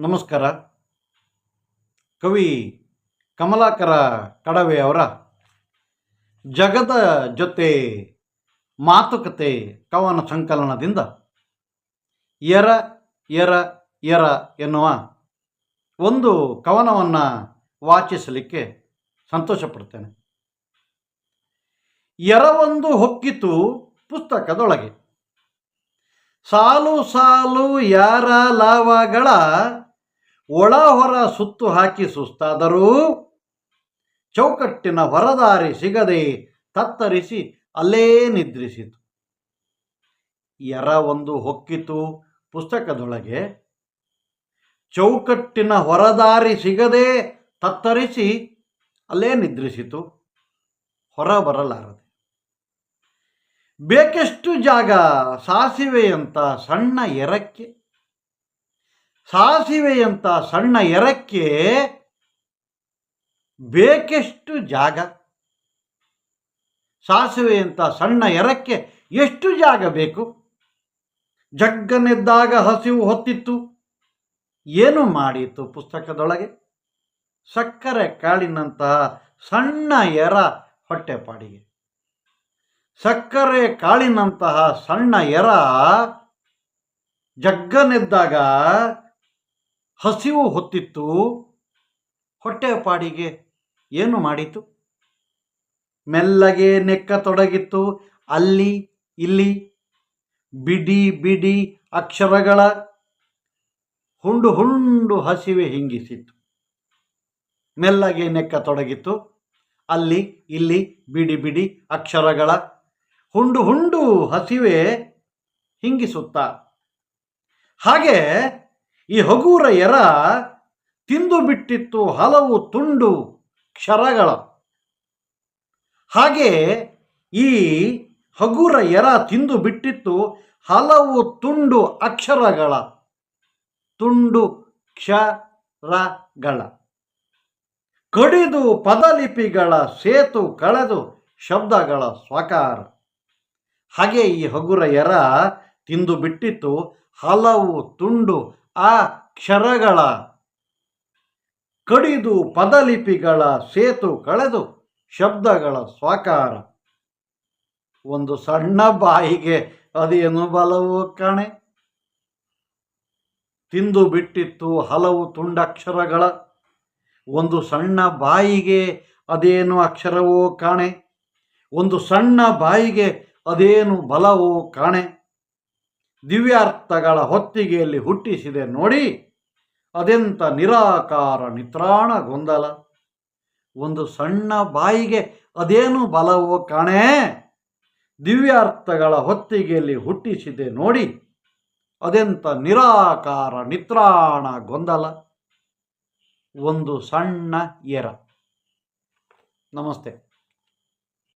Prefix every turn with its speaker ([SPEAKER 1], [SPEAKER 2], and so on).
[SPEAKER 1] ನಮಸ್ಕಾರ. ಕವಿ ಕಮಲಾಕರ ಕಡವೆ ಅವರ ಜಗದ ಜೊತೆ ಮಾತುಕತೆ ಕವನ ಸಂಕಲನದಿಂದ ಎರ ಎರ ಎರ ಎನ್ನುವ ಒಂದು ಕವನವನ್ನು ವಾಚಿಸಲಿಕ್ಕೆ ಸಂತೋಷಪಡ್ತೇನೆ. ಎರವೊಂದು ಹೊಕ್ಕಿತು ಪುಸ್ತಕದೊಳಗೆ. ಸಾಲು ಸಾಲು ಯಾರ ಲಾವಗಳ ಒಳ ಹೊರ ಸುತ್ತು ಹಾಕಿ ಸುಸ್ತಾದರೂ ಚೌಕಟ್ಟಿನ ಹೊರದಾರಿ ಸಿಗದೆ ತತ್ತರಿಸಿ ಅಲ್ಲೇ ನಿದ್ರಿಸಿತು. ಎರ ಒಂದು ಹೊಕ್ಕಿತು ಪುಸ್ತಕದೊಳಗೆ. ಚೌಕಟ್ಟಿನ ಹೊರದಾರಿ ಸಿಗದೆ ತತ್ತರಿಸಿ ಅಲ್ಲೇ ನಿದ್ರಿಸಿತು. ಹೊರ ಬರಲಾರದೆ. ಬೇಕೆಷ್ಟು ಜಾಗ ಸಾಸಿವೆಯಂತ ಸಣ್ಣ ಎರಕ್ಕೆ ಸಾಸಿವೆಯಂತ ಸಣ್ಣ ಎರಕ್ಕೆ ಬೇಕೆಷ್ಟು ಜಾಗ? ಸಾಸಿವೆಯಂತ ಸಣ್ಣ ಎರಕ್ಕೆ ಎಷ್ಟು ಜಾಗ ಬೇಕು? ಜಗ್ಗನೆದ್ದಾಗ ಹಸಿವು ಹೊತ್ತಿತ್ತು. ಏನು ಮಾಡಿತು ಪುಸ್ತಕದೊಳಗೆ? ಸಕ್ಕರೆ ಕಾಳಿನಂತಹ ಸಣ್ಣ ಎರ ಹೊಟ್ಟೆಪಾಡಿಗೆ. ಸಕ್ಕರೆ ಕಾಳಿನಂತಹ ಸಣ್ಣ ಎರ ಜಗ್ಗನೆದ್ದಾಗ ಹಸಿವು ಹೊತ್ತಿತ್ತು. ಹೊಟ್ಟೆಪಾಡಿಗೆ ಏನು ಮಾಡಿತು? ಮೆಲ್ಲಗೆ ನೆಕ್ಕತೊಡಗಿತ್ತು ಅಲ್ಲಿ, ಇಲ್ಲಿ, ಬಿಡಿ ಬಿಡಿ ಅಕ್ಷರಗಳ ಹುಂಡು ಹುಂಡು ಹಸಿವೆ ಹಿಂಗಿಸಿತ್ತು. ಮೆಲ್ಲಗೆ ನೆಕ್ಕತೊಡಗಿತ್ತು ಅಲ್ಲಿ, ಇಲ್ಲಿ, ಬಿಡಿ ಬಿಡಿ ಅಕ್ಷರಗಳ ಹುಂಡು ಹುಂಡು ಹಸಿವೆ ಹಿಂಗಿಸುತ್ತ. ಹಾಗೆ ಈ ಹಗೂರ ಎರ ತಿಂದು ಬಿಟ್ಟಿತ್ತು ಹಲವು ತುಂಡು ಕ್ಷರಗಳ. ಹಾಗೆ ಈ ಹಗುರ ಎರ ತಿಂದು ಬಿಟ್ಟಿತ್ತು ಹಲವು ತುಂಡು ಅಕ್ಷರಗಳ. ತುಂಡು ಕ್ಷರಗಳ. ಕಡಿದು ಪದಲಿಪಿಗಳ ಸೇತು ಕಳೆದು ಶಬ್ದಗಳ ಸ್ವಕಾರ. ಹಾಗೆ ಈ ಹಗುರ ಎರ ತಿಂದು ಬಿಟ್ಟಿತ್ತು ಹಲವು ತುಂಡು ಆ ಕ್ಷರಗಳ ಕಡಿದು ಪದಲಿಪಿಗಳ ಸೇತು ಕಳೆದು ಶಬ್ದಗಳ ಸ್ವಾಕಾರ. ಒಂದು ಸಣ್ಣ ಬಾಯಿಗೆ ಅದೇನು ಬಲವು ಕಾಣೆ. ತಿಂದು ಬಿಟ್ಟಿತ್ತು ಹಲವು ತುಂಡಕ್ಷರಗಳ. ಒಂದು ಸಣ್ಣ ಬಾಯಿಗೆ ಅದೇನು ಅಕ್ಷರವೋ ಕಾಣೆ. ಒಂದು ಸಣ್ಣ ಬಾಯಿಗೆ ಅದೇನು ಬಲವೋ ಕಾಣೆ. ದಿವ್ಯಾರ್ಥಗಳ ಹೊತ್ತಿಗೆಯಲ್ಲಿ ಹುಟ್ಟಿಸಿದೆ ನೋಡಿ ಅದೆಂತ ನಿರಾಕಾರ ನಿತ್ರಾಣ ಗೊಂದಲ. ಒಂದು ಸಣ್ಣ ಬಾಯಿಗೆ ಅದೇನು ಬಲವೋ ಕಾಣೆ? ದಿವ್ಯಾರ್ಥಗಳ ಹೊತ್ತಿಗೆಯಲ್ಲಿ ಹುಟ್ಟಿಸಿದೆ ನೋಡಿ ಅದೆಂತ ನಿರಾಕಾರ ನಿತ್ರಾಣ ಗೊಂದಲ. ಒಂದು ಸಣ್ಣ ಎರ. ನಮಸ್ತೆ.